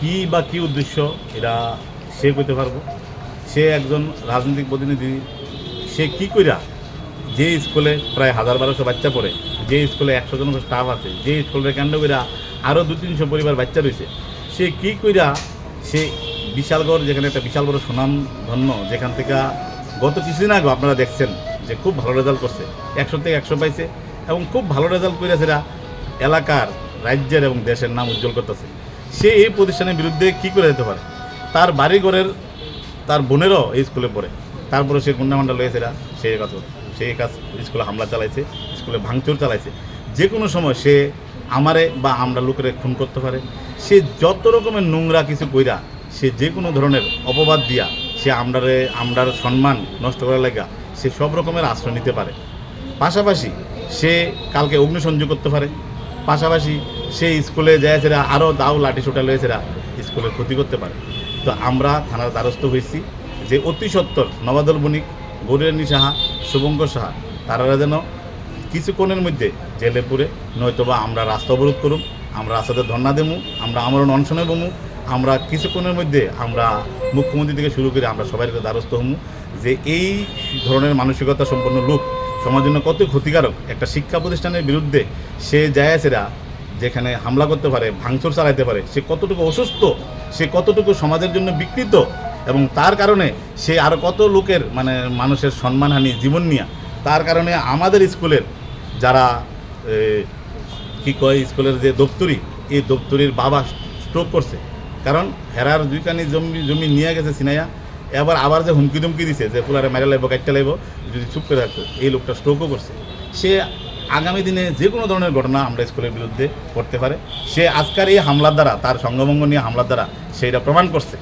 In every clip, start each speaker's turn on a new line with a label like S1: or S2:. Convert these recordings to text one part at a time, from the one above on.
S1: কি বা কি উদ্দেশ্য, এটা সে কইতে পারব। সে একজন রাজনৈতিক প্রতিনিধি, সে কি কইরা যে স্কুলে প্রায় হাজার বারোশো বাচ্চা পড়ে, যে স্কুলে একশো জন স্টাফ আছে, যে স্কুলের কেন্দ্র কইরা আরও দু তিনশো পরিবার বাচ্চা রয়েছে, সে কি কইরা সে বিশালগড়, যেখানে একটা বিশাল বড় সুনাম ধন্য, যেখান থেকে গত কিছুদিন আগে আপনারা দেখছেন যে খুব ভালো রেজাল্ট করছে, একশো থেকে একশো পাইছে, এবং খুব ভালো রেজাল্ট করে সেটা এলাকার, রাজ্যের এবং দেশের নাম উজ্জ্বল করতেছে। সে এই প্রতিষ্ঠানের বিরুদ্ধে কি করে যেতে পারে? তার বাড়িঘরের তার বোনেরও এই স্কুলে পড়ে। তারপরে সে গুন্ডামান্ডা লয়েছে এরা সেই কাজ সে কাজ স্কুলে হামলা চালাইছে, স্কুলে ভাঙচুর চালাইছে। যে কোনো সময় সে আমারে বা আমরা লোকের খুন করতে পারে। সে যত রকমের নোংরা কিছু কইরা, সে যে কোনো ধরনের অপবাদ দিয়া সে আমরারে, আমরার সম্মান নষ্ট করার লাগা সে সব রকমের আশ্রয় নিতে পারে। পাশাপাশি সে কালকে অগ্নিসংযোগ করতে পারে। পাশাপাশি সে স্কুলে যায় সেরা আরও দাও লাঠি সোটা লয়েছেরা স্কুলের ক্ষতি করতে পারে। তো আমরা থানার দ্বারস্থ হয়েছি যে অতি সত্তর নবাদল বণিক, গৌরিরানী সাহা, শুভঙ্কর সাহা তারা যেন কিছুক্ষণের মধ্যে জেলে পুরে নয়তোবা আমরা রাস্তা অবরোধ করুম আমরা রাস্তাতে ধর্ণা দেবো আমরা আমরণ অনশনে বমু, আমরা কিছুক্ষণের মধ্যে আমরা মুখ্যমন্ত্রী থেকে শুরু করে আমরা সবাই দ্বারস্থ হমু, যে এই ধরনের মানসিকতা সম্পন্ন লোক সমাজের জন্য কত ক্ষতিকারক একটা শিক্ষা প্রতিষ্ঠানের বিরুদ্ধে সে জায়াসেরা যেখানে হামলা করতে পারে, ভাঙচুর চালাইতে পারে, সে কতটুকু অসুস্থ, সে কতটুকু সমাজের জন্য বিকৃত এবং তার কারণে সে আর কত লোকের মানে মানুষের সম্মানহানি জীবন নিয়ে, তার কারণে আমাদের স্কুলের যারা কি কয় স্কুলের যে দপ্তরি, এই দপ্তরির বাবা স্ট্রোক করছে। কারণ হেরার দুইখানি জমি জমি নিয়ে গেছে সিনাইয়া, এবার আবার যে হুমকি দুমকি দিছে, যে ফুলারে মেরে লাগবো কাটতে লাগবো যদি চুপ করে থাকতো, এই লোকটা স্ট্রোকও করছে। সে আগামী দিনে যে কোনো ধরনের ঘটনা আমরা স্কুলের বিরুদ্ধে করতে পারে। সে আজকার এই হামলার দ্বারা তার সঙ্গভঙ্গ নিয়ে হামলার দ্বারা সেইটা প্রমাণ করছে।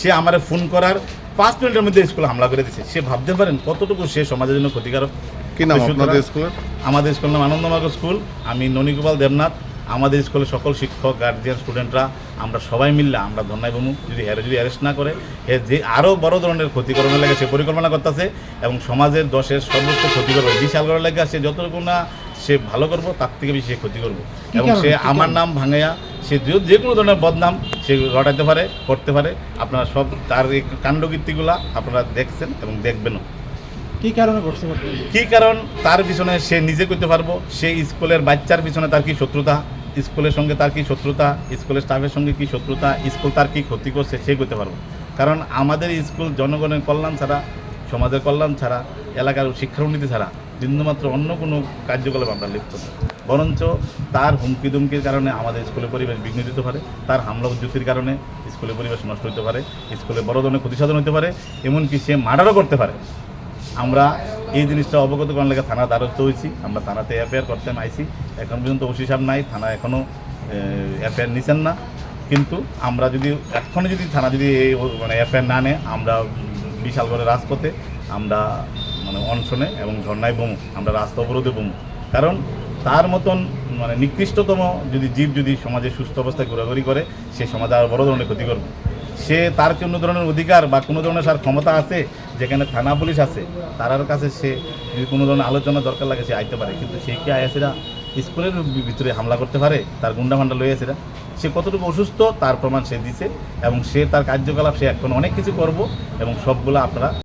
S1: সে আমার ফোন করার পাঁচ মিনিটের মধ্যে স্কুলে হামলা করে দিছে। সে ভাবতে পারেন কতটুকু সে সমাজের জন্য ক্ষতিকারক।
S2: কি নাম আপনাদের স্কুলের?
S1: আমাদের স্কুল নাম আনন্দমার্গ স্কুল। আমি ননীগোপাল দেবনাথ। আমাদের স্কুলের সকল শিক্ষক গার্জিয়ান স্টুডেন্টরা আমরা সবাই মিললে আমরা ধন্যায় বমু যদি হ্যারে যদি অ্যারেস্ট না করে হে যে আরও বড় ধরনের ক্ষতিকরণের লাগে সে পরিকল্পনা করতেছে এবং সমাজের দশের সর্বোচ্চ ক্ষতি করবে বিশাল করার লাগে সে যতটুকু না সে ভালো করব তার থেকে বেশি সে ক্ষতি করব। এবং সে আমার নাম ভাঙাইয়া সে যে- কোনো ধরনের বদনাম সে ঘটাইতে পারে করতে পারে আপনারা সব তার এই কাণ্ডকীর্তিগুলা আপনারা দেখছেন এবং দেখবেনও।
S3: কি কারণে ঘটছে?
S1: কি কারণ? তার পিছনে সে নিজে করতে পারব সে স্কুলের বাচ্চার পিছনে তার কি শত্রুতা? স্কুলের সঙ্গে তার কি শত্রুতা? স্কুলের স্টাফের সঙ্গে কি শত্রুতা? স্কুল তার কি ক্ষতি করছে সে করতে পারব। কারণ আমাদের স্কুল জনগণের কল্যাণ ছাড়া সমাজের কল্যাণ ছাড়া এলাকার শিক্ষার উন্নতি ছাড়া বিন্দুমাত্র অন্য কোনো কার্যকলাপ আমরা লিপ্ত না বরঞ্চ তার হুমকি দুমকির কারণে আমাদের স্কুলের পরিবেশ বিঘ্নিত হতে পারে, তার হামলা উদ্যুতির কারণে স্কুলের পরিবেশ নষ্ট হতে পারে স্কুলে বড় ধরনের ক্ষতিসাধন হতে পারে, এমনকি সে মার্ডারও করতে পারে। আমরা এই জিনিসটা অবগত করার লেগে থানা দ্বারস্থ হয়েছি। আমরা থানাতে এফআইআর করতে আইছি এখন পর্যন্ত ওসি সাহেব নাই, থানা এখনও এফআইআর নিছেন না। কিন্তু আমরা যদি এখনও যদি থানা যদি এই মানে এফআইআর না নেয়, আমরা বিশাল করে রাজপথে আমরা মানে অনশনে এবং ধর্নায় বমু, আমরা রাস্তা অবরোধে বমু। কারণ তার মতন মানে নিকৃষ্টতম যদি জীব যদি সমাজে সুস্থ অবস্থায় ঘোরাঘুরি করে, সে সমাজে আরও বড় ধরনের ক্ষতি করবে। সে তার কোনো ধরনের অধিকার বা কোনো ধরনের তার ক্ষমতা আছে, যেখানে থানা পুলিশ আছে, তারার কাছে সে যদি কোনো ধরনের আলোচনা দরকার লাগে সে আইতে পারে। কিন্তু সে কি আয়াসেরা স্কুলের ভিতরে হামলা করতে পারে? তার গুন্ডা ফান্ডা লইয়াছেরা সে কতটুকু অসুস্থ? তার প্রমাণ সে দিছে এবং সে তার কার্যকলাপ সে এখন অনেক কিছু করব এবং সবগুলো আপনারা